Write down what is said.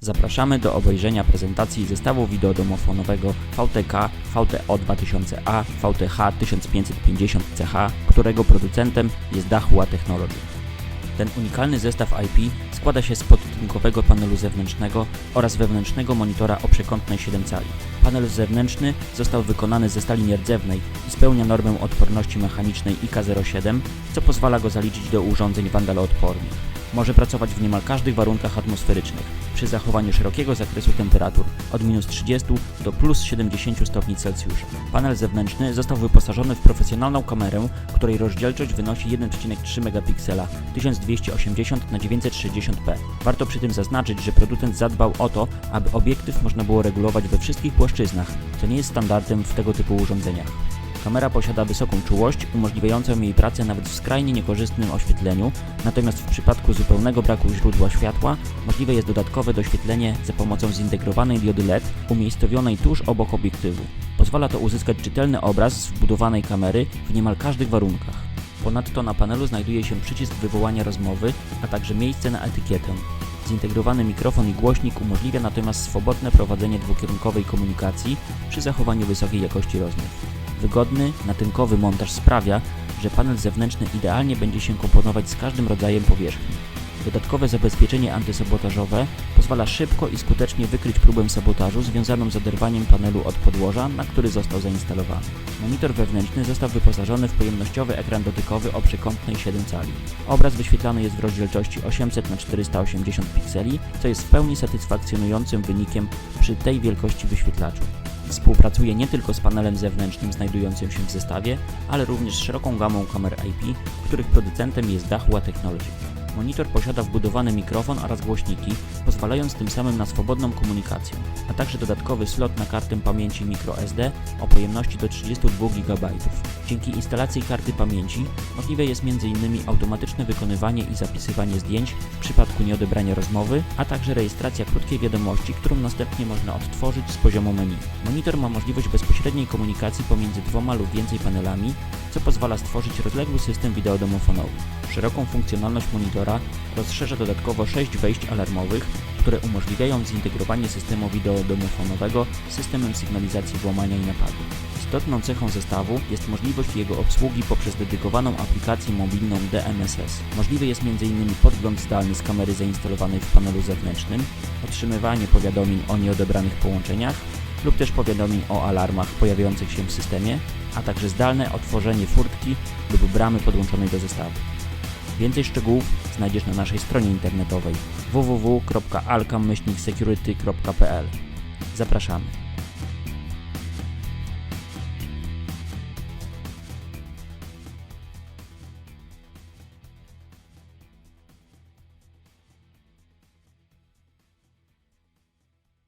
Zapraszamy do obejrzenia prezentacji zestawu wideodomofonowego VTK VTO 2000A VTH 1550CH, którego producentem jest Dahua Technology. Ten unikalny zestaw IP składa się z podtynkowego panelu zewnętrznego oraz wewnętrznego monitora o przekątnej 7 cali. Panel zewnętrzny został wykonany ze stali nierdzewnej i spełnia normę odporności mechanicznej IK07, co pozwala go zaliczyć do urządzeń wandaloodpornych. Może pracować w niemal każdych warunkach atmosferycznych, przy zachowaniu szerokiego zakresu temperatur, od minus 30 do plus 70 stopni Celsjusza. Panel zewnętrzny został wyposażony w profesjonalną kamerę, której rozdzielczość wynosi 1,3 megapiksela 1280 na 960p. Warto przy tym zaznaczyć, że producent zadbał o to, aby obiektyw można było regulować we wszystkich płaszczyznach, co nie jest standardem w tego typu urządzeniach. Kamera posiada wysoką czułość, umożliwiającą jej pracę nawet w skrajnie niekorzystnym oświetleniu, natomiast w przypadku zupełnego braku źródła światła możliwe jest dodatkowe doświetlenie za pomocą zintegrowanej diody LED umiejscowionej tuż obok obiektywu. Pozwala to uzyskać czytelny obraz z wbudowanej kamery w niemal każdych warunkach. Ponadto na panelu znajduje się przycisk wywołania rozmowy, a także miejsce na etykietę. Zintegrowany mikrofon i głośnik umożliwia natomiast swobodne prowadzenie dwukierunkowej komunikacji przy zachowaniu wysokiej jakości rozmów. Wygodny, natynkowy montaż sprawia, że panel zewnętrzny idealnie będzie się komponować z każdym rodzajem powierzchni. Dodatkowe zabezpieczenie antysabotażowe pozwala szybko i skutecznie wykryć próbę sabotażu związaną z oderwaniem panelu od podłoża, na który został zainstalowany. Monitor wewnętrzny został wyposażony w pojemnościowy ekran dotykowy o przekątnej 7 cali. Obraz wyświetlany jest w rozdzielczości 800 x 480 pikseli, co jest w pełni satysfakcjonującym wynikiem przy tej wielkości wyświetlaczu. Współpracuje nie tylko z panelem zewnętrznym znajdującym się w zestawie, ale również z szeroką gamą kamer IP, których producentem jest Dahua Technology. Monitor posiada wbudowany mikrofon oraz głośniki, pozwalając tym samym na swobodną komunikację, a także dodatkowy slot na kartę pamięci microSD o pojemności do 32 GB. Dzięki instalacji karty pamięci możliwe jest m.in. automatyczne wykonywanie i zapisywanie zdjęć w przypadku nieodebrania rozmowy, a także rejestracja krótkiej wiadomości, którą następnie można odtworzyć z poziomu menu. Monitor ma możliwość bezpośredniej komunikacji pomiędzy dwoma lub więcej panelami, co pozwala stworzyć rozległy system wideodomofonowy. Szeroką funkcjonalność monitora rozszerza dodatkowo 6 wejść alarmowych, które umożliwiają zintegrowanie systemu wideodomofonowego z systemem sygnalizacji włamania i napadu. Istotną cechą zestawu jest możliwość jego obsługi poprzez dedykowaną aplikację mobilną DMSS. Możliwy jest m.in. podgląd zdalny z kamery zainstalowanej w panelu zewnętrznym, otrzymywanie powiadomień o nieodebranych połączeniach lub też powiadomień o alarmach pojawiających się w systemie, a także zdalne otworzenie furtki lub bramy podłączonej do zestawu. Więcej szczegółów znajdziesz na naszej stronie internetowej www.alcam-security.pl. Zapraszamy.